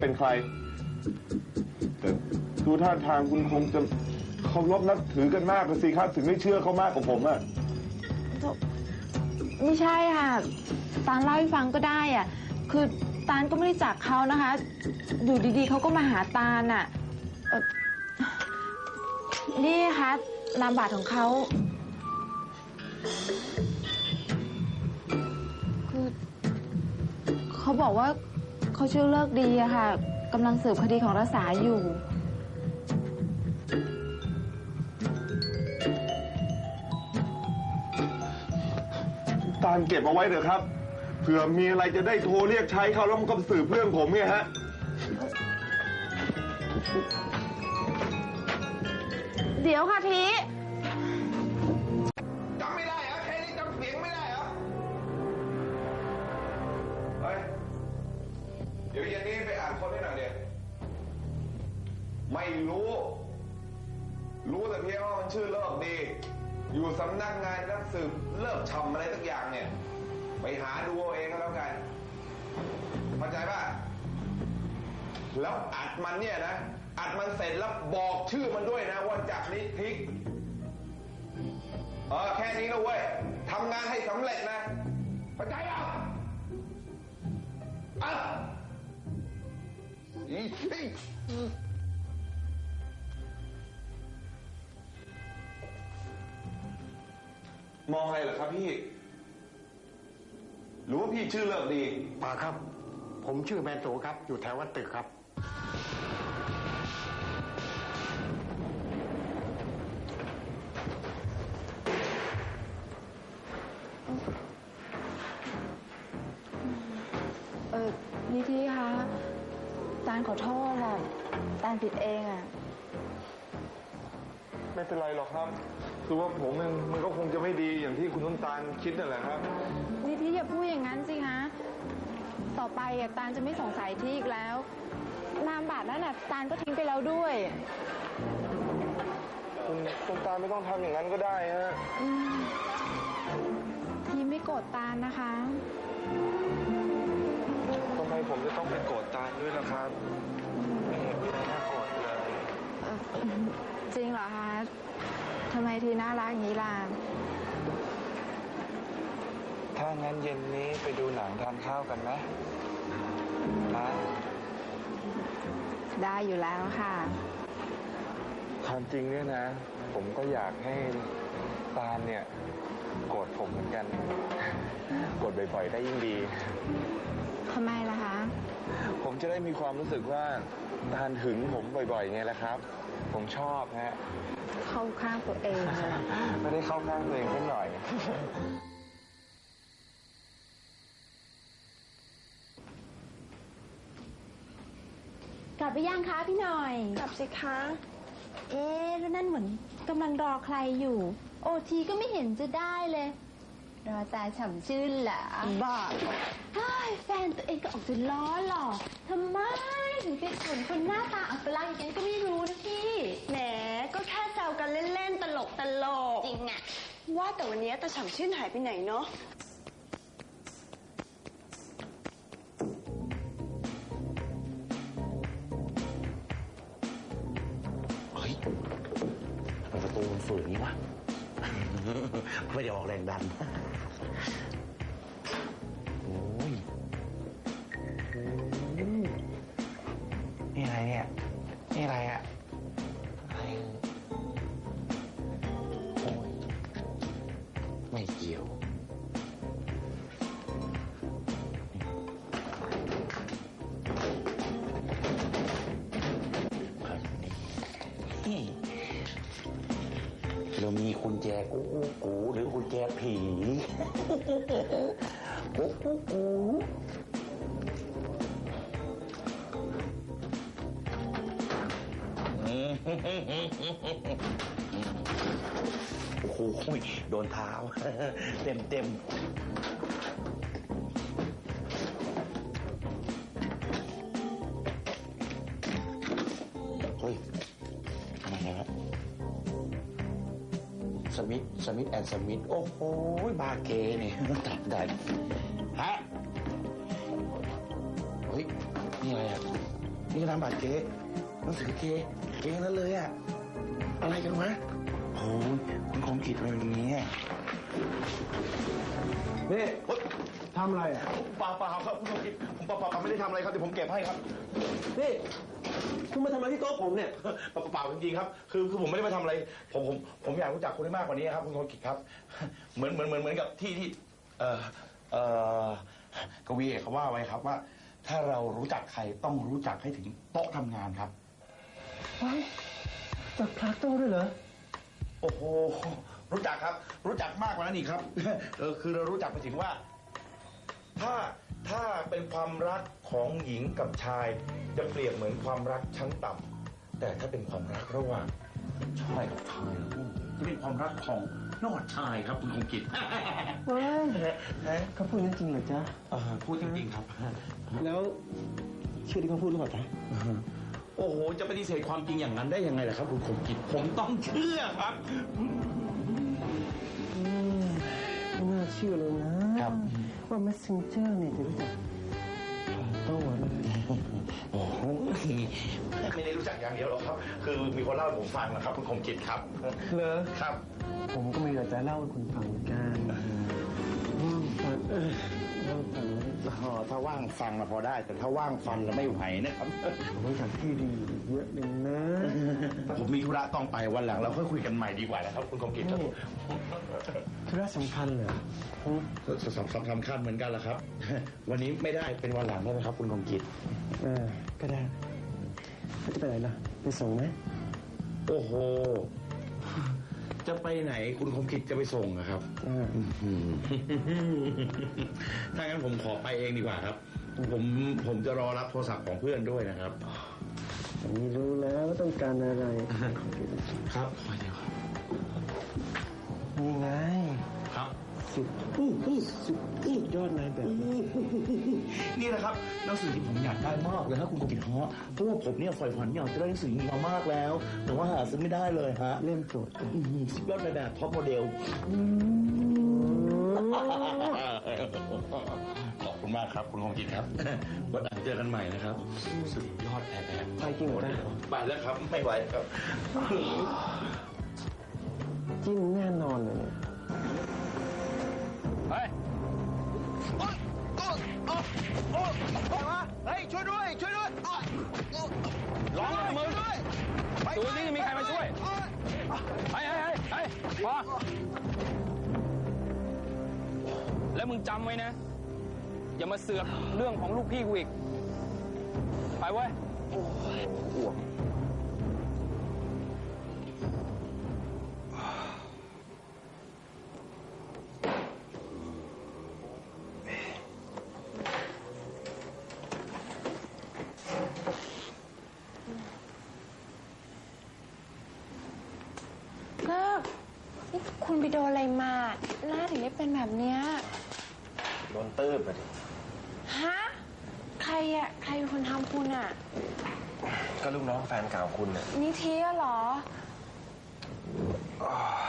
เป็นใคร แต่ดูท่าทางคุณคงจะเคารพนับถือกันมากเลยสิครับ ถึงไม่เชื่อเขามากกว่าผมอะไม่ใช่ค่ะ ตาลเล่าให้ฟังก็ได้อะ คือตาลก็ไม่ได้จากเขานะคะ อยู่ดีๆเขาก็มาหาตาลอะเอ่อนี่คะนามบัตรของเขา คือเขาบอกว่า เขาชื่อเลิกดีอะค่ะกำลังสืบคดีของรัษาอยู่ ตาลเก็บเอาไว้เถอะครับ เผื่อมีอะไรจะได้โทรเรียกใช้เขาแล้วมันก็สืบเรื่องผมไงฮะ เดี๋ยวค่ะที เดี๋ยวเย็นนี้ไปอ่านคนให้หน่อยเดียไม่รู้ รู้แต่เพียงว่ามันชื่อเลิกดี อยู่สำนักงานนักสืบเลิกชำอะไรสักอย่างเนี่ย ไปหาดูเอาเองก็แล้วกันเข้าใจป่ะแล้วอัดมันเนี่ยนะอัดมันเสร็จแล้วบอกชื่อมันด้วยนะว่าจากนี้ทิกเออแค่นี้นะเว้ยทำงานให้สำเร็จนะเข้าใจอะอีอี มองอะไรเหรอครับพี่ หรือว่าพี่ชื่อเลิกดีป่าครับ ผมชื่อแมนโสครับ อยู่แถววัดตึกครับเอ ขอโทษค่ะตาลผิดเองอะ ไม่เป็นไรหรอกครับ คือว่าผมมันมันก็คงจะไม่ดีอย่างที่คุณน้ำตาลคิดนั่นแหละครับนิธิอย่าพูดอย่างนั้นสิคะ ต่อไปอะตาลจะไม่สงสัยที่อีกแล้ว นามบัตรนั่นน่ะตาลก็ทิ้งไปแล้วด้วย คุณคุณตาลไม่ต้องทำอย่างนั้นก็ได้ฮะ อืมทีไม่โกรธตาลนะคะ ทำไมผมจะต้องไปโกรธตาลด้วยล่ะครับไม่เห็นมีอะไรน่าโกรธเลย เอ่อจริงเหรอคะทำไมทีน่ารักอย่างนี้ล่ะ ถ้างั้นเย็นนี้ไปดูหนังทานข้าวกันไหมนะได้อยู่แล้วค่ะ ความจริงเนี่ยนะ ผมก็อยากให้ ตาลเนี่ยโกรธผมเหมือนกัน โกรธบ่อยๆได้ยิ่งดีทำไมล่ะคะ ผมจะได้มีความรู้สึกว่าตาลหึงผมบ่อยๆไงล่ะครับ ผมชอบฮะ เข้าข้างตัวเองเลยไม่ได้เข้าข้างตัวเองสักหน่อย กลับไปยังคะพี่หน่อย กลับสิคะ เอ๊ะแล้วนั่นเหมือนกำลังรอใครอยู่ โอทีก็ไม่เห็นจะได้เลย รอตาฉ่ำชื่นเหรอบ้าเฮ้ยแฟนตัวเองก็ออกจะล้อหรอกทำไมถึงเป็นคนคนหน้าตาอัปลักษณ์อย่างนี้ก็ไม่รู้นะพี่ แหม ก็แค่แซวกันเล่นๆ ตลกตลกจริงอะว่าแต่วันนี้ตาฉ่ำชื่นหายไปไหนเนาะ เฮ้ยทำไมประตูมันฝืนงี้วะ ไม่ได้ออกแรงดัน กุญแจกูกูกูหรือกุญแจผีกูกูกูโอ้โหโดนเท้า เต็มเต็ม มิธสมิธแอนด์สมิธโอ้โหบาเกเนี่ยตัดได้ฮะเฮ้ยนี่อะไรอะนี่ก็ทำบาเกหนังสือเกเกนั่นเลยอะอะไรกันวะโอ้ยคุณคมกิดอะไรอย่างเงี้ยนี่ ทำอะไรอะเปล่าเปล่าครับคุณคมกิจผมเปล่าเปล่าไม่ได้ทำอะไรครับเดี๋ยวผมเก็บให้ครับนี่คุณมาทำอะไรที่โต๊ะผมเนี่ยเปล่าเปล่าจริงๆครับ คือคือผมไม่ได้มาทำอะไร ผมผมผมอยากรู้จักคุณให้มากกว่านี้ครับ คุณคมกิจครับ เหมือนเหมือนเหมือนเหมือนกับที่ที่ เอ่อเอ่อกวีเอกเขาว่าไว้ครับว่า ถ้าเรารู้จักใครต้องรู้จักให้ถึงโต๊ะทำงานครับจากพลาโต้ด้วยเหรอโอ้โหรู้จักครับ รู้จักมากกว่านั้นอีกครับเออคือเรารู้จักไปถึงว่า ถ้าถ้าเป็นความรักของหญิงกับชาย จะเปรียบเหมือนความรักชั้นต่ำแต่ถ้าเป็นความรักระหว่างชายกับชายแล้วจะเป็นความรักของนอดชายครับคุณคงกิจว้ายฮะเขาพูดงั้นจริงเหรอจ๊ะ เออพูดจริงๆครับ แล้วเชื่อที่เขาพูดหรือเปล่าจ๊ะโอ้โห จะปฏิเสธความจริงอย่างนั้นได้ยังไงล่ะครับ คุณคงกิจผมต้องเชื่อครับอืม ไม่น่าเชื่อเลยนะครับ ว่า messenger เนี่ยจะรู้จักพลาโต้เลย โอ้โหไม่ได้รู้จักอย่างเดียวหรอกครับ คือมีคนเล่าให้ผมฟังนะครับ คุณคมกิจครับเหรอครับ ผมก็มีแต่จะเล่าให้คุณฟังเหมือนกันอืมฟังเออเล่าฟังแล้วอ๋อถ้าว่างฟังมาพอได้ แต่ถ้าว่างฟังเราไม่ไหวนะครับ ผมรู้จักที่ดีเยอะเลยนะ ผมมีธุระต้องไปวันหลังเราค่อยคุยกันใหม่ดีกว่านะครับ คุณคมกิจครับนี่ ธุระสำคัญเหรออืมสสสสำคัญเหมือนกันแหละครับ วันนี้ไม่ได้เป็นวันหลังได้ไหมครับ คุณคมกิจเออก็ได้จะไปไหนล่ะไปส่งไหมโอ้โห จะไปไหนคุณคมกิจจะไปส่งอะครับอ่าอืมถ้างั้นผมขอไปเองดีกว่าครับ ผมผมจะรอรับโทรศัพท์ของเพื่อนด้วยนะครับ ผมรู้แล้วว่าต้องการอะไร ครับขอเดียวครับนี่ไง สุดอู้อู้สุดอู้ยอดนายแบบนี่นะครับหนังสือที่ผมอยากได้มากเลยครับคุณกกิจฮะเพราะว่าผมเนี่ยฝ่ฝันอยากจะได้หนังสือนี้มามากแล้ว แต่ว่าหาซื้อไม่ได้เลยฮะเล่มโปรดอื้อหือสุดยอดในแบบท็อปโมเดลขอบคุณมากครับ คุณคงกิจครับ วันหลังเจอกันใหม่นะครับ สุดยอดแบบแบบไปจริงเหรอจ๊ะไปแล้วครับ ไม่ไหวครับ จำไว้นะ อย่ามาเสือกเรื่องของลูกพี่กูอีก ไปเว้ยเลิกนี่คุณไปโดนอะไรมา หน้าถึงได้เป็นแบบเนี้ยโด นตื้บไปดิฮะ ใครอะใครเป็นคนทำคุณอะก็ลูกน้องแฟนเก่าคุณเนี่ยนิธิอะเหรอ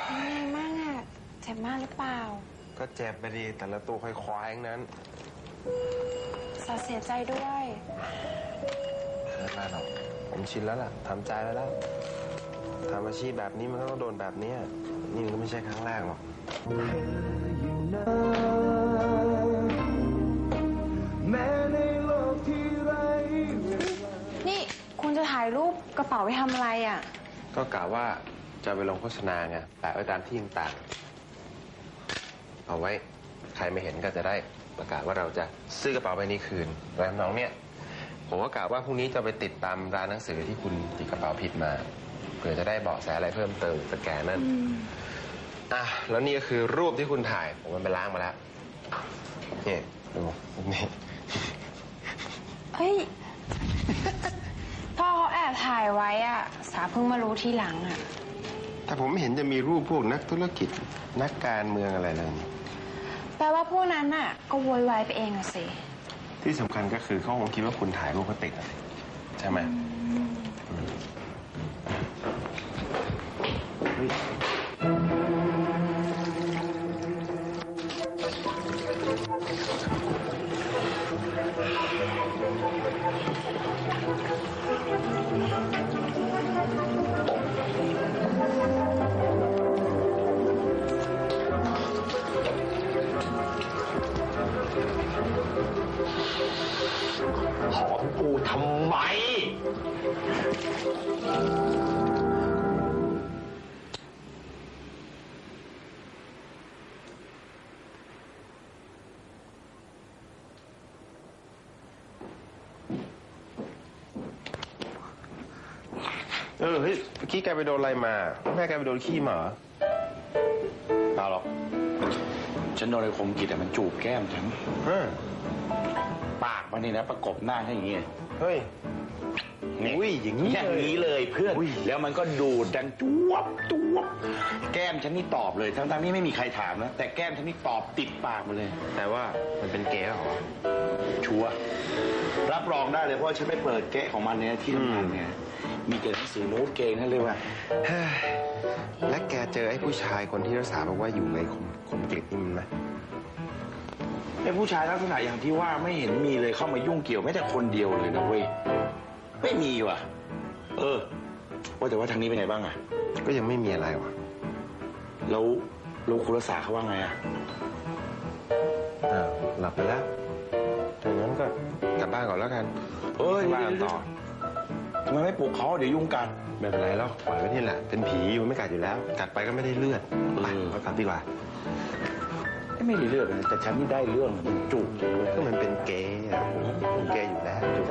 เป็นไงบ้างอะเจ็บมากหรือเปล่าก็เจ็บไปดีแต่ละตัวควายๆทั้งนั้นสาเสียใจด้วยไม่เป็นไรหรอกผมชินแล้วล่ะทำใจแล้วล่ะทำอาชีพแบบนี้มันก็ต้องโดนแบบเนี้ยนี่มันก็ไม่ใช่ครั้งแรกหรอกนี่ รูปกระเป๋าไปทำอะไรอะก็กะว่าจะไปลงโฆษณาไงแปะไว้ตามที่ต่างๆเอาไว้ใครไม่เห็นก็จะได้ประกาศว่าเราจะซื้อกระเป๋าใบนี้คืนแล้วน้องเนี่ย ผมก็กะว่าพรุ่งนี้จะไปติดตามร้านหนังสือที่คุณติดกระเป๋าผิดมาเผื่อจะได้เบาะแสอะไรเพิ่มเติมสแกนนั่นอะแล้วนี่ก็คือรูปที่คุณถ่าย ผมมันไปล้างมาแล้วนี่ดูนี่เฮ้ยพ่อเขาแอบ ถ่ายไว้อะสาเพิ่งมารู้ทีหลังอะแต่ผมไม่เห็นจะมีรูปพวกนักธุรกิจนักการเมืองอะไรเลยนี่แปลว่าพวกนั้นน่ะก็โวยวายไปเองอะสิที่สำคัญก็คือเขาคงคิดว่าคุณถ่ายรูปเขาติดอะใช่ไหมำ เออเฮ้ยเมื่อกี้แกไปโดนอะไรมา แม่แกไปโดนขี้หมาเหรอเปล่าหรอกฉันโดนไอ้คมกิดแต่มันจูบแก้มฉันเฮ้ยปากมันนี่นะ ประกบหน้าให้อย่างงี้เฮ้ย นี่อุ้ยอย่างนี้อย่างเลยนี้เลยเพื่อน อุ้ย แล้วมันก็ดูดดังจวบจวบแก้มฉันนี่ตอบเลยทั้งๆที่ไม่มีใครถามนะแต่แก้มฉันนี่ตอบติดปากมาเลย แต่ว่ามันเป็นเกย์เหรอ ชัวร์รับรองได้เลยเพราะว่าฉันไปเปิดแกะของมันเนี่ยที่ทำงานเนี่ย มีแต่หนังสือโน้ตเกงนั่นเลยว่ะเฮ้ยและแกเจอไอ้ผู้ชายคนที่รักษาบอกว่าอยู่ในคมคมกริดนี่มันไหมไอ้ผู้ชายลักษณะอย่างที่ว่าไม่เห็นมีเลยเข้ามายุ่งเกี่ยวแม้แต่คนเดียวเลยนะเว้ยไม่มีว่ะ เออ ว่าแต่ว่าทางนี้เป็นไงบ้างอะก็ยังไม่มีอะไรวะแล้วแล้วคุณรักษาเขาว่าไงอะอ้าวหลับไปแล้วดังนั้นก็กลับบ้านก่อนแล้วกันเอ้ยบ้านต่อ ทำไมไม่ปลุกเขาเดี๋ยวยุ่งกันไม่เป็นไรหรอกปล่อยไว้ที่แหละ เป็นผีมันไม่กัดอยู่แล้ว กัดไปก็ไม่ได้เลือดไปเออเรากลับดีกว่าไม่ได้เลือกเลยแต่ฉันนี่ได้เรื่องมันจุกเลยเว้ยก็มันเป็นเกย์อะผมเป็นเกย์อยู่แล้วจุก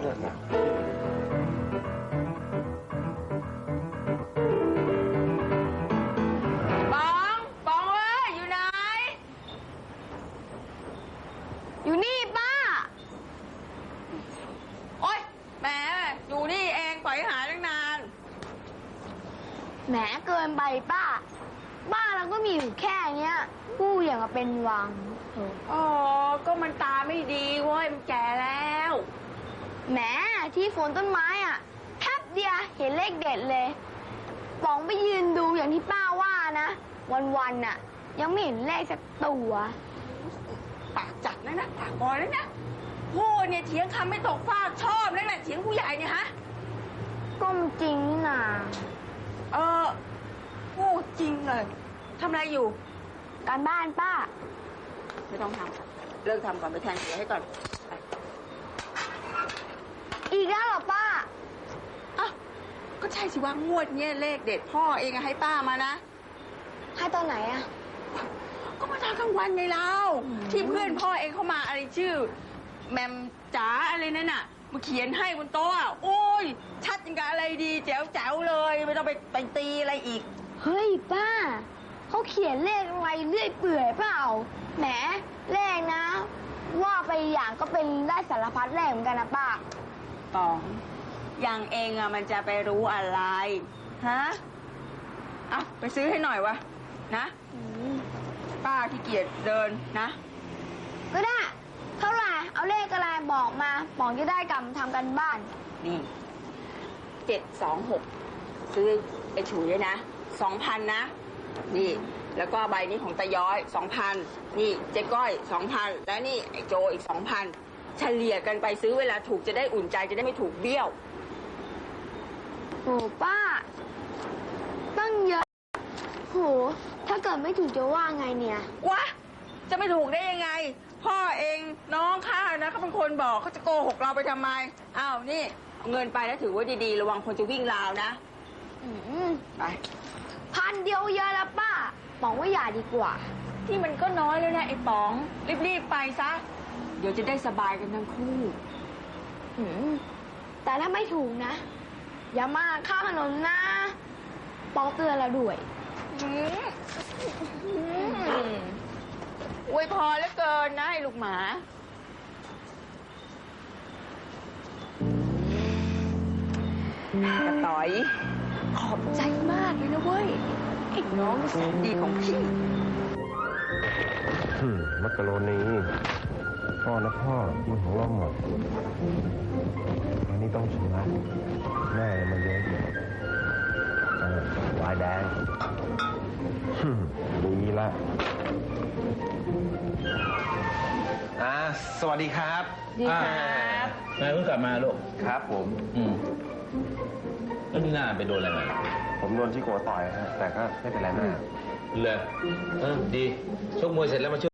นไปป้า บ้านเราก็มีอยู่แค่เนี้ยกู้อย่างกับเป็นวังโถอ๋อ ก็มันตาไม่ดีเว้ย มันแก่แล้ว แหมที่โฝนต้นไม้อะแทบเดียวเห็นเลขเด็ดเลยป๋องไปยืนดูอย่างที่ป้าว่านะ วันๆน่ะ ยังไม่เห็นเลขสักตัวปากจัดนะนะปากบอยแล้วนะพูดเนี่ยเถียงคำไม่ตกฟากชอบนั่นแหละเถียงผู้ใหญ่เนี่ยฮะ ก็มันจริงนี่นาเออ พูดจริงเลยทำอะไรอยู่ การบ้านป้า ไม่ต้องทำเลิกทำก่อนไปแทนเสียให้ก่อนไปอีกแล้วเหรอป้า อะก็ใช่สิว่างวดเนี่ยเลขเด็ดพ่อเองอะให้ป้ามานะ ให้ตอนไหนอะก็มาทางกลางวันไงเราที่เพื่อนพ่อเองเข้ามาอะไรชื่อแหมมจ๋าอะไรนั่นน่ะมาเขียนให้บนโต๊ะอะโอ้ยชัดจังกับอะไรดีแจ๋วแจ๋วๆเลย ไม่ต้องไปไปตีอะไรอีก เฮ้ยป้า เขาเขียนเลขอะไรเรื่อยเปื่อยเปล่า แหมเลขนะ ว่าไปอย่างก็เป็นได้สารพัดเลขเหมือนกันนะป้า ตองอย่างเองอะมันจะไปรู้อะไร ฮะอะไปซื้อให้หน่อยวะ นะ ป้าขี้เกียจเดินนะ ก็ได้ เท่าไหร่เอาเลขอะไรบอกมาบอกจะได้กลับมาทำกันบ้าน นี่เจ็ดสองหกซื้อไอ้ฉุยด้วยนะ สองพันนะ นี่ แล้วก็ใบนี้ของตาย้อยสองพันนี่เจ๊ก้อยสองพันแล้วนี่ไอ้โจอีกสองพันเฉลี่ยกันไปซื้อเวลาถูกจะได้อุ่นใจจะได้ไม่ถูกเบี้ยว โหป้า ตั้งเยอะ โห ถ้าเกิดไม่ถูกจะว่าไงเนี่ย วะ จะไม่ถูกได้ยังไง พ่อเองน้องข้านะเขาเป็นคนบอกเขาจะโกหกเราไปทำไมอ้าวนี่เอาเงินไปแล้วถือไว่าดีๆ ระวังคนจะวิ่งราวนะ อืม ไป พันเดียวเยอะแล้วป้าบอกว่าอย่าดีกว่า ที่มันก็น้อยแล้วนะไอ้ป๋อง รีบๆไปซะ เดี๋ยวจะได้สบายกันทั้งคู่ อืมแต่ถ้าไม่ถูกนะ อย่ามาข้ามถนนนะปองเตือนเราด้วยอืมอืมอวยพรแล้วเกินนะไอ้ลูกหมา กระต่อย ขอบใจมากเลยนะเว้ย ไอ้น้องแสนดีของพี่ อืมมักกะโรนีพ่อนะพ่อกินของเราหมดอันนี้ต้องชนะแม่เลยมาเยอะอยู่เออวายแดงฮึ่มดีละอ่าสวัสดีครับดีครับ นายเพิ่งกลับมาลูกครับผม อืม แล้วนี่หน้าไปโดนอะไรมาผมโดนที่โกต่อยฮะแต่ก็ไม่เป็นไรมากเลยเออดีชกมวยเสร็จแล้วมาช่วย